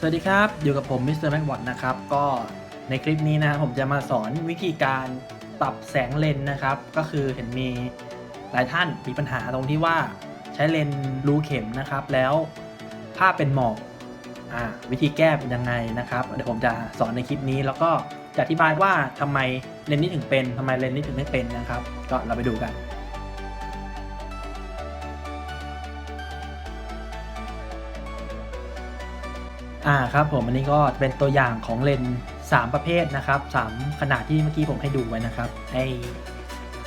สวัสดีครับ อยู่กับผมมิสเตอร์แม็กบอทนะครับ ก็ในคลิปนี้นะครับผมจะมาสอนวิธีการปรับแสงเลนนะครับ ก็คือเห็นมีหลายท่านมีปัญหาตรงที่ว่าใช้เลนรูเข็มนะครับ แล้วภาพเป็นหมอกอ่าวิธีแก้เป็นยังไงนะครับ เดี๋ยวผมจะสอนในคลิปนี้ แล้วก็จะอธิบายว่าทำไมเลนนี้ถึงเป็นทำไมเลนนี้ถึงไม่เป็นนะครับ ก็เราไปดูกัน อ่าครับผมอันนี้ก็เป็นตัวอย่างของเลนส์3ประเภทนะครับ3ขนาดที่เมื่อกี้ผมให้ดูไว้นะครับไอ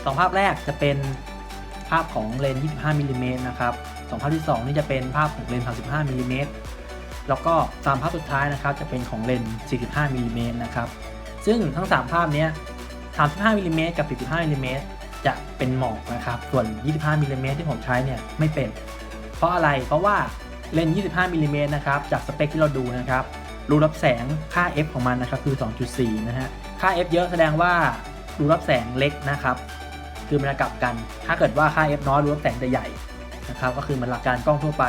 สองภาพแรกจะเป็นภาพของเลนส์25มิลลิเมตรนะครับสองภาพที่ 2 นี่จะเป็นภาพของเลนส์35มิลลิเมตรแล้วก็สามภาพสุดท้ายนะครับจะเป็นของเลนส์45มิลลิเมตรนะครับซึ่งทั้ง 3 ภาพนี้35มิลลิเมตรกับ 45มิลลิเมตรจะเป็นหมอกนะครับ ส่วน 25มิลลิเมตรที่ผมใช้เนี่ยไม่เป็น เพราะอะไรเพราะว่า เลนส์25มิลลิเมตรนะครับ จากสเปคที่เราดูนะครับ รูรับแสงค่า f ของมันนะครับคือ 2.4 นะฮะ ค่า f เยอะแสดงว่ารูรับแสงเล็กนะครับ คือมันจะกลับกัน ถ้าเกิดว่าค่า f น้อยรูรับแสงจะใหญ่นะครับ ก็คือมันหลักการกล้องทั่วไป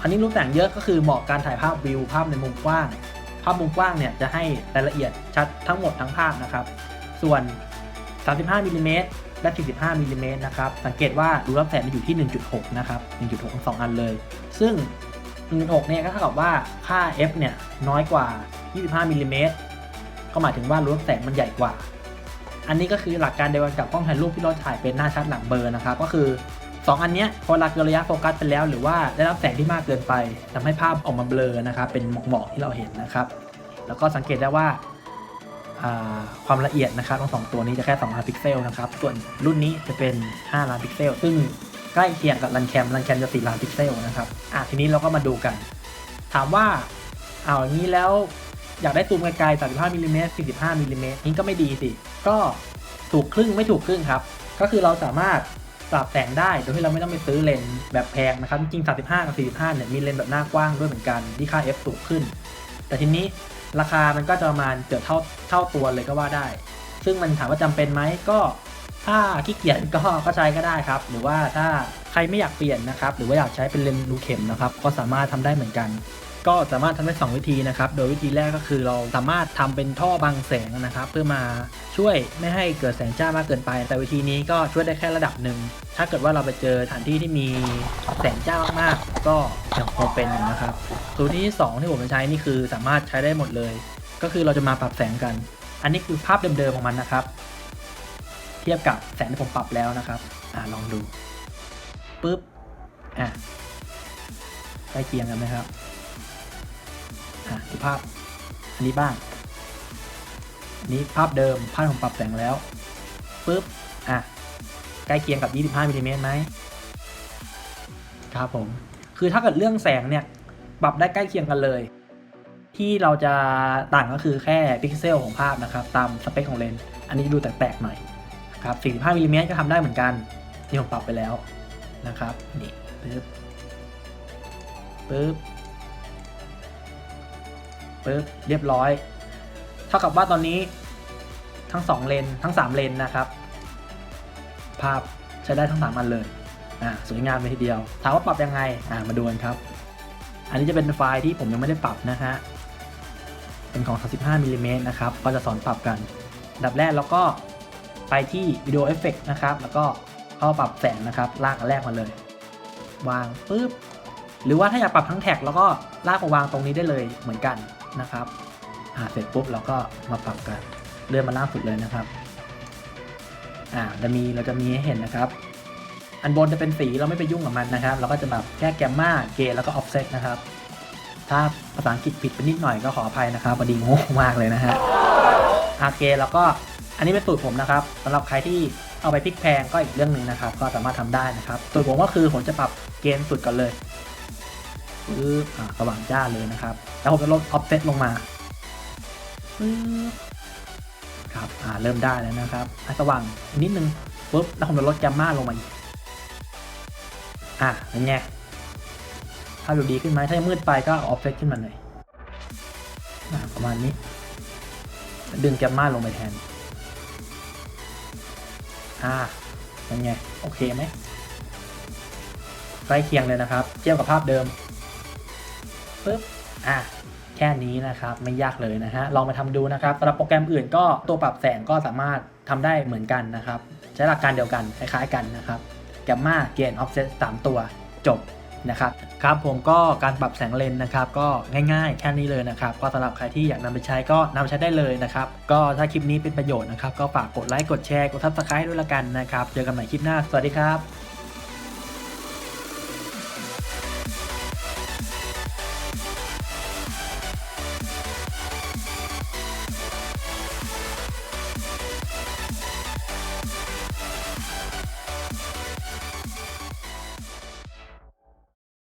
อันนี้รูรับแสงเยอะก็คือเหมาะการถ่ายภาพวิวภาพในมุมกว้าง ภาพมุมกว้างเนี่ยจะให้รายละเอียดชัดทั้งหมดทั้งภาพนะครับ ส่วน 35มิลลิเมตร และ 45มิลลิเมตรนะครับ สังเกตว่ารูรับแสงมันอยู่ที่ 1.6 นะครับ 1.6ทั้งสองอันเลย ซึ่ง 1.6 เนี่ยก็เท่ากับว่าค่า f เนี่ยน้อยกว่า 25มิลลิเมตรก็หมายถึงว่ารูรับแสงมันใหญ่กว่า อันนี้ก็คือหลักการเดียวกันกับกล้องถ่ายรูปที่เราถ่ายเป็นหน้าชัดหลังเบลอร์นะครับ ก็คือ 2 อันเนี้ยพอเวลาเกินระยะโฟกัสไปแล้ว หรือว่าได้รับแสงที่มากเกินไปทำให้ภาพออกมาเบลอนะครับ เป็นหมอกๆที่เราเห็นนะครับ แล้วก็สังเกตได้ว่า ความละเอียดนะครับทั้งสองตัวนี้จะแค่2ล้านพิกเซลนะครับ ส่วนรุ่นนี้จะเป็น 5 ล้านพิกเซล ซึ่งใกล้เคียงกับรันแคมรันแคมจะ 4 ล้านพิกเซลนะครับ อะทีนี้เราก็มาดูกัน ถามว่าเอาอย่างนี้แล้วอยากได้ซูมไกลๆ35มิลลิเมตร45มิลลิเมตรนี่ก็ไม่ดีสิ ก็ถูกครึ่งไม่ถูกครึ่งครับ ก็คือเราสามารถปรับแต่งได้โดยที่เราไม่ต้องไปซื้อเลนส์แบบแพงนะครับ จริง 35 กับ 45 เนี่ยมีเลนส์แบบหน้ากว้างด้วยเหมือนกันที่ค่า f สูงขึ้น แต่ทีนี้ ราคามันก็จะประมาณเกือบเท่าเท่าตัวเลยก็ว่าได้ ซึ่งมันถามว่าจำเป็นไหมก็ถ้าขี้เกียจก็ก็ใช้ก็ได้ครับ หรือว่าถ้าใครไม่อยากเปลี่ยนนะครับ หรือว่าอยากใช้เป็นเลนส์รูเข็มนะครับ ก็สามารถทำได้เหมือนกัน ก็สามารถทำได้ 2 วิธีนะครับ โดยวิธีแรกก็คือเราสามารถทำเป็นท่อบังแสงนะครับ เพื่อมาช่วยไม่ให้เกิดแสงจ้ามากเกินไป แต่วิธีนี้ก็ช่วยได้แค่ระดับหนึ่ง ถ้าเกิดว่าเราไปเจอสถานที่ที่มีแสงจ้ามากๆ ก็ยังคงเป็นอยู่นะครับตัวที่สองที่ผมใช้นี่คือสามารถใช้ได้หมดเลย ก็คือเราจะมาปรับแสงกัน อันนี้คือภาพเดิมๆของมันนะครับ เทียบกับแสงที่ผมปรับแล้วนะครับอ่าลองดูปุ๊บอะใกล้เคียงกันไหมครับ ภาพอันนี้บ้างอันนี้ภาพเดิมภาพผมปรับแสงแล้วปุ๊บอะใกล้เคียงกับ 25มิลลิเมตรไหมครับผมคือถ้าเกิดเรื่องแสงเนี่ยปรับได้ใกล้เคียงกันเลย ที่เราจะต่างก็คือแค่พิกเซลของภาพนะครับ ตามสเปคของเลนส์อันนี้ดูแปลกๆหน่อยครับ45มิลลิเมตรก็ทำได้เหมือนกันที่ผมปรับไปแล้วนะครับนี่ปึ๊บปึ๊บ ปึ๊บเรียบร้อย เท่ากับว่าตอนนี้ทั้ง 2 เลนทั้ง 3 เลนนะครับ ภาพใช้ได้ทั้ง 3 อันเลยอ่าสวยงามเลยทีเดียว ถามว่าปรับยังไงอ่ามาดูกันครับ อันนี้จะเป็นไฟล์ที่ผมยังไม่ได้ปรับนะฮะเป็นของ 35มิลลิเมตรนะครับ ก็จะสอนปรับกันดับแรกเราก็ไปที่วิดีโอเอฟเฟกนะครับ แล้วก็เข้าปรับแสงนะครับ ลากอันแรกมาเลย วางปุ๊บ หรือว่าถ้าอยากปรับทั้งแท็กแล้วก็ลากมาวางตรงนี้ได้เลยเหมือนกัน นะครับอ่าเสร็จปุ๊บเราก็มาปรับกันเลื่อนมาล่างสุดเลยนะครับอ่าจะมีเราจะมีให้เห็นนะครับ อันบนจะเป็นสีเราไม่ไปยุ่งกับมันนะครับ เราก็จะแบบแค่แกมมาเกนแล้วก็ออฟเซตนะครับ ถ้าภาษาอังกฤษผิดไปนิดหน่อยก็ขออภัยนะครับพอดีโง่มากเลยนะฮะอาเกแล้วก็อันนี้เป็นสูตรผมนะครับสำหรับใครที่เอาไปพลิกแพงก็อีกเรื่องหนึ่งนะครับ ก็สามารถทำได้นะครับสูตรผมก็คือผมจะปรับเกณฑ์สุดก่อนเลย ปึ๊บสว่างจ้าเลยนะครับ แล้วผมจะลดออฟเซตลงมาปึ๊บครับอ่าเริ่มได้แล้วนะครับสว่างนิดนึงปุ๊บแล้วผมจะลดแกมมาลงมาอีกอ่าเป็นไงถ้าดูดีขึ้นไหมถ้ามืดไปก็ออฟเซตขึ้นมาหน่อยประมาณนี้ ดึงแกมมาลงไปแทน อ่าเป็นไง โอเคไหมใกล้เคียงเลยนะครับ เทียบกับภาพเดิม ปึ๊บอ่าแค่นี้นะครับไม่ยากเลยนะฮะลองไปทำดูนะครับสำหรับโปรแกรมอื่นก็ตัวปรับแสงก็สามารถทำได้เหมือนกันนะครับ ใช้หลักการเดียวกันคล้ายๆกันนะครับแกมมาเกนออฟเซตสามตัวจบนะครับครับผมก็การปรับแสงเลนนะครับก็ง่ายๆ แค่นี้เลยนะครับ ก็สำหรับใครที่อยากนำไปใช้ก็นำไปใช้ได้เลยนะครับ ก็ถ้าคลิปนี้เป็นประโยชน์นะครับ ก็ฝากกดไลค์กดแชร์กดซับสไครต์ด้วยละกันนะครับ เจอกันใหม่คลิปหน้า สวัสดีครับ